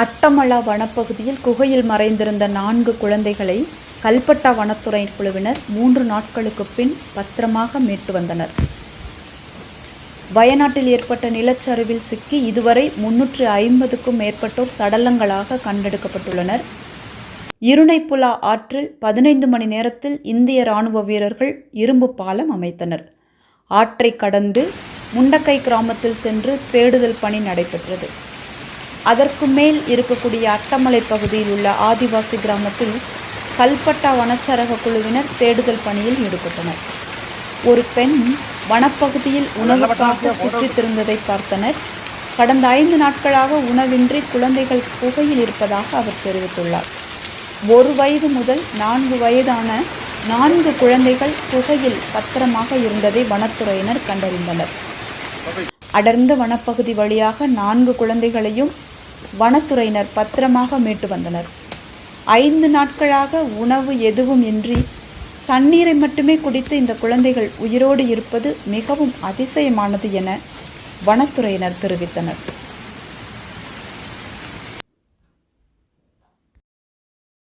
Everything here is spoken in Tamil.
அட்டமலா வனப்பகுதியில் குகையில் மறைந்திருந்த நான்கு குழந்தைகளை கல்பட்டா வனத்துறை குழுவினர் மூன்று நாட்களுக்கு பின் பத்திரமாக மீட்டு வந்தனர். வயநாட்டில் ஏற்பட்ட நிலச்சரிவில் சிக்கி இதுவரை முன்னூற்று ஐம்பதுக்கும் மேற்பட்டோர் சடலங்களாக கண்டெடுக்கப்பட்டுள்ளனர். இருணைப்புலா ஆற்றில் பதினைந்து மணி நேரத்தில் இந்திய ராணுவ வீரர்கள் இரும்பு பாலம் அமைத்தனர். ஆற்றை கடந்து முண்டக்கை கிராமத்தில் சென்று தேடுதல் பணி நடைபெற்றது. அதற்கு மேல் இருக்கக்கூடிய அட்டமலை பகுதியில் உள்ள ஆதிவாசி கிராமத்தில் கல்பட்டா வனச்சரக குழுவினர் தேடுதல் பணியில் ஈடுபட்டனர். ஒரு பெண் வனப்பகுதியில் உணவுக்காக சுற்றித் திரிந்ததை பார்த்தனர். கடந்த ஐந்து நாட்களாக உணவின்றி குழந்தைகள் குகையில் இருப்பதாக அவர் தெரிவித்துள்ளார். ஒரு வயது முதல் நான்கு வயதான நான்கு குழந்தைகள் குகையில் பத்திரமாக இருந்ததை வனத்துறையினர் கண்டறிந்தனர். அடர்ந்த வனப்பகுதி வழியாக நான்கு குழந்தைகளையும் வனத்துறையினர் பத்திரமாக மீட்டு வந்தனர். ஐந்து நாட்களாக உணவு எதுவும் இன்றி தண்ணீரை மட்டுமே குடித்து இந்த குழந்தைகள் உயிரோடு இருப்பது மிகவும் அதிசயமானது என வனத்துறையினர் தெரிவித்தனர்.